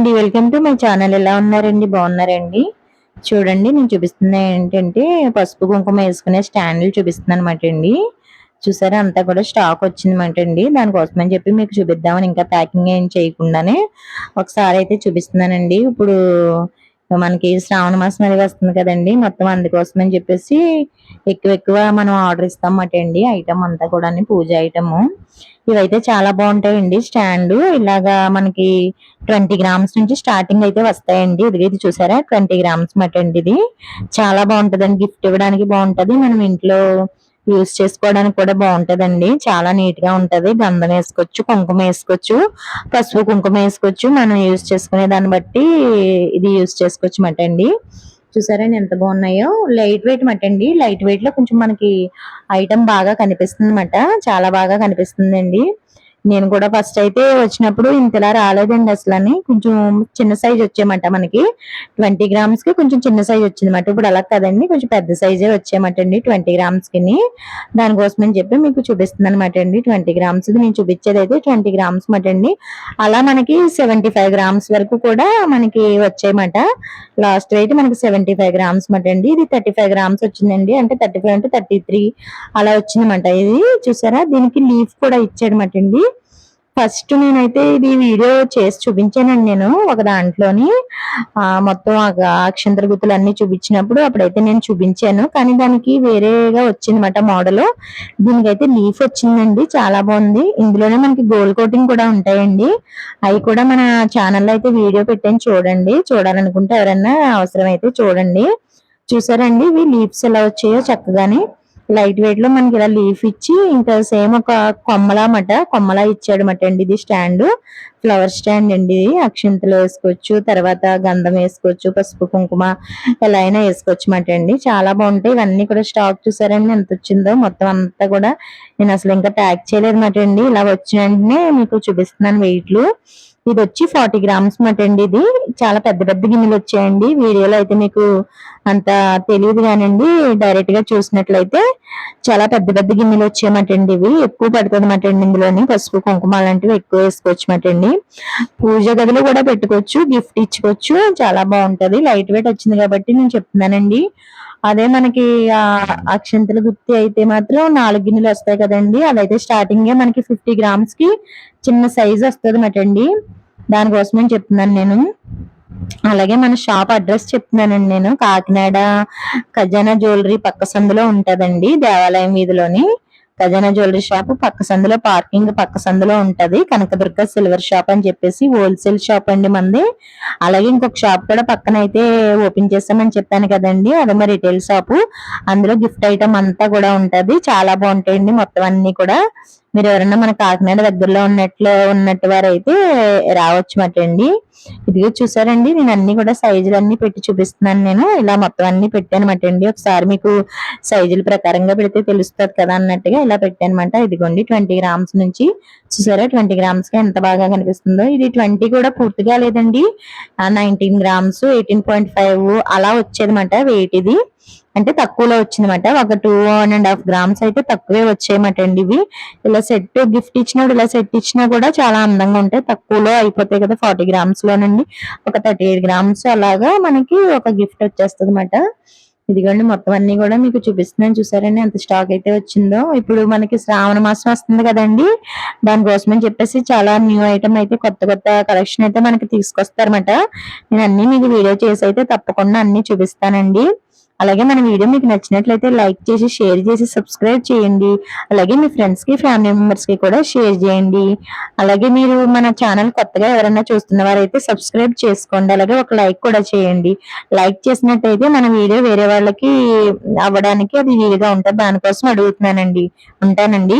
అండి welcome to my channel. ఎలా ఉన్నారండి? బాగున్నారండి? చూడండి నేను చూపిస్తున్న ఏంటంటే పసుపు కుంకుమ వేసుకునే స్టాండ్లు చూపిస్తున్నాను అనమాట అండి. చూసారా అంతా కూడా స్టాక్ వచ్చిందన్నమాట అండి. దానికోసం అని చెప్పి మీకు చూపిద్దామని ఇంకా ప్యాకింగ్ ఏం చేయకుండానే ఒకసారి అయితే చూపిస్తున్నానండి. ఇప్పుడు మనకి శ్రావణ మాసం అనేది వస్తుంది కదండి. మొత్తం అందుకోసం అని చెప్పేసి ఎక్కువ ఎక్కువ మనం ఆర్డర్ ఇస్తాం అన్నమాట అండి ఐటమ్ అంతా కూడా పూజ ఐటమ్ ఇవైతే చాలా బాగుంటాయండి. స్టాండ్ ఇలాగా మనకి ట్వంటీ గ్రామ్స్ నుంచి స్టార్టింగ్ అయితే వస్తాయండి. ఇది ఇది చూసారా? ట్వంటీ గ్రామ్స్ మటండి ఇది. చాలా బాగుంటదండి. గిఫ్ట్ ఇవ్వడానికి బాగుంటది. మనం ఇంట్లో యూస్ చేసుకోవడానికి కూడా బాగుంటదండి. చాలా నీట్గా ఉంటది. గంధం వేసుకోవచ్చు కుంకుమ వేసుకోవచ్చు పసుపు కుంకుమ వేసుకోవచ్చు. మనం యూస్ చేసుకునే దాన్ని బట్టి ఇది యూస్ చేసుకోవచ్చు మాట అండి. చూసారండి ఎంత బాగున్నాయో? లైట్ వెయిట్ మట అండి. లైట్ వెయిట్లో కొంచెం మనకి ఐటమ్ బాగా కనిపిస్తుంది అనమాట చాలా బాగా కనిపిస్తుందండి. నేను కూడా ఫస్ట్ అయితే వచ్చినప్పుడు ఇంతలా రాలేదండి అసలు అని కొంచెం చిన్న సైజ్ వచ్చేయమాట మనకి. ట్వంటీ గ్రామ్స్కి కొంచెం చిన్న సైజ్ వచ్చిందన్నమాట. ఇప్పుడు అలా కదండి. కొంచెం పెద్ద సైజే వచ్చేయమాట అండి ట్వంటీ గ్రామ్స్కి దానికోసం అని చెప్పి మీకు చూపిస్తుంది అనమాట అండి. ట్వంటీ గ్రామ్స్ నేను చూపించేది అయితే ట్వంటీ గ్రామ్స్ మాట అండి. అలా మనకి సెవెంటీ ఫైవ్ గ్రామ్స్ వరకు కూడా మనకి వచ్చాయమాట. లాస్ట్ అయితే మనకి సెవెంటీ ఫైవ్ గ్రామ్స్ మాట అండి. ఇది థర్టీ ఫైవ్ గ్రామ్స్ వచ్చిందండి. అంటే థర్టీ ఫైవ్ అంటే థర్టీ త్రీ అలా వచ్చిందన్నమాట. ఇది చూసారా? దీనికి లీఫ్ కూడా ఇచ్చాడనమాట అండి. ఫస్ట్ నేనైతే ఇది వీడియో చేసి చూపించానండి నేను ఒక దాంట్లోని ఆ మొత్తం అక్షంతర గుర్తులు అన్ని చూపించినప్పుడు అప్పుడైతే నేను చూపించాను. కానీ దానికి వేరేగా వచ్చిందన్నమాట మోడల్ దీనికైతే లీఫ్ వచ్చిందండి చాలా బాగుంది. ఇందులోనే మనకి గోల్డ్ కోటింగ్ కూడా ఉంటాయండి. అవి కూడా మన ఛానల్లో అయితే వీడియో పెట్టాను చూడండి. చూడాలనుకుంటే ఎవరైనా అయితే చూడండి. చూసారండి ఇవి లీవ్స్ ఎలా వచ్చాయో చక్కగానే. లైట్ వెయిట్లో మనకి ఇలా లీఫ్ ఇచ్చి ఇంకా సేమ్ ఒక కొమ్మలా మట కొమ్మలా ఇచ్చాడు మాట అండి ఇది స్టాండ్. ఫ్లవర్ స్టాండ్ అండి ఇది. అక్షింతలు వేసుకోవచ్చు తర్వాత గంధం వేసుకోవచ్చు పసుపు కుంకుమ ఎలా అయినా వేసుకోవచ్చు మాట అండి. చాలా బాగుంటాయి. ఇవన్నీ కూడా స్టాక్ చూసారండి. ఎంత వచ్చిందో మొత్తం అంతా కూడా నేను అసలు ఇంకా ప్యాక్ చేయలేదు మాట అండి. ఇలా వచ్చిన వెంటనే మీకు చూపిస్తున్నాను వెయిట్లు. ఇది వచ్చి ఫార్టీ గ్రామ్స్ మాట అండి ఇది. చాలా పెద్ద పెద్ద గిన్నెలు వచ్చాయండి. వీడియోలో అయితే మీకు అంత తెలియదు కానండి. డైరెక్ట్గా చూసినట్లయితే చాలా పెద్ద పెద్ద గిన్నెలు వచ్చాయన్నమాట అండి ఇవి. ఎక్కువ పడుతుంది అన్నమాట అండి ఇందులోని. పసుపు కుంకుమ లాంటివి ఎక్కువ వేసుకోవచ్చు అన్నమాట అండి పూజ గదిలో కూడా పెట్టుకోవచ్చు. గిఫ్ట్ ఇచ్చుకోవచ్చు. చాలా బాగుంటది. లైట్ వెయిట్ వచ్చింది కాబట్టి నేను చెప్తున్నానండి. అదే మనకి ఆ అక్షంతల గుత్తి అయితే మాత్రం నాలుగు గిన్నెలు వస్తాయి కదండి. అదైతే స్టార్టింగ్ మనకి ఫిఫ్టీ గ్రామ్స్కి చిన్న సైజ్ వస్తుంది అన్నమాట అండి దానికోసమని చెప్తున్నాను నేను. అలాగే మన షాప్ అడ్రస్ చెప్తున్నానండి నేను. కాకినాడ ఖజానా జ్యువెలరీ పక్క సందులో ఉంటదండి దేవాలయం వీధిలోని. ఖజానా జ్యువెలరీ షాప్ పక్క సందులో పార్కింగ్ పక్క సందులో ఉంటది. కనకదుర్గ సిల్వర్ షాప్ అని చెప్పేసి హోల్సేల్ షాప్ అండి మంది అలాగే ఇంకొక షాప్ కూడా పక్కన అయితే ఓపెన్ చేస్తామని చెప్పాను కదండి. అది మా రిటైల్ షాపు. అందులో గిఫ్ట్ ఐటమ్ అంతా కూడా ఉంటది. చాలా బాగుంటాయండి మొత్తం అన్ని కూడా. మీరు ఎవరైనా మన కాకినాడ దగ్గరలో ఉన్నట్లు ఉన్నట్టు వారైతే రావచ్చు మాట అండి ఇదిగో చూసారండి నేను అన్ని కూడా సైజులు అన్ని పెట్టి చూపిస్తున్నాను నేను. ఇలా మొత్తం అన్ని పెట్టాను అండి ఒకసారి మీకు సైజుల ప్రకారంగా పెడితే తెలుస్తుంది కదా అన్నట్టుగా ఇలా పెట్టానమాట ఇదిగోండి ట్వంటీ గ్రామ్స్ నుంచి. చూసారా ట్వంటీ గ్రామ్స్కి ఎంత బాగా కనిపిస్తుందో. ఇది ట్వంటీ కూడా పూర్తిగా లేదండి. Nineteen grams eighteen point five అలా వచ్చేదన్నమాట వెయిట్ ఇది. అంటే తక్కువలో వచ్చిందన్నమాట. ఒక టూ అండ్ హాఫ్ గ్రామ్స్ అయితే తక్కువే వచ్చాయన్నమాట అండి ఇవి. ఇలా సెట్ గిఫ్ట్ ఇచ్చినప్పుడు ఇలా సెట్ ఇచ్చినా కూడా చాలా అందంగా ఉంటాయి. తక్కువలో అయిపోతాయి కదా ఫార్టీ గ్రామ్స్ లోనండి. ఒక థర్టీ ఎయిట్ గ్రామ్స్ అలాగా మనకి ఒక గిఫ్ట్ వచ్చేస్తుంది అనమాట ఇదిగోండి మొత్తం అన్ని కూడా మీకు చూపిస్తున్నాను. చూసారండి ఎంత స్టాక్ అయితే వచ్చిందో. ఇప్పుడు మనకి శ్రావణ మాసం వస్తుంది కదండి. దానికోసమని చెప్పేసి చాలా న్యూ ఐటమ్ అయితే కొత్త కొత్త కలెక్షన్ అయితే మనకి తీసుకొస్తారన్నమాట. నేను అన్ని మీకు వీడియో చేసి అయితే తప్పకుండా అన్ని చూపిస్తానండి. అలాగే మన వీడియో మీకు నచ్చినట్లయితే లైక్ చేసి షేర్ చేసి సబ్స్క్రైబ్ చేయండి. అలాగే మీ ఫ్రెండ్స్కి ఫ్యామిలీ మెంబర్స్కి కూడా షేర్ చేయండి. అలాగే మీరు మన ఛానల్ కొత్తగా ఎవరైనా చూస్తున్న వారైతే సబ్స్క్రైబ్ చేసుకోండి. అలాగే ఒక లైక్ కూడా చేయండి. లైక్ చేసినట్టయితే మన వీడియో వేరే వాళ్ళకి అవ్వడానికి అది వీలుగా ఉంటుంది దానికోసం అడుగుతున్నానండి. ఉంటానండి.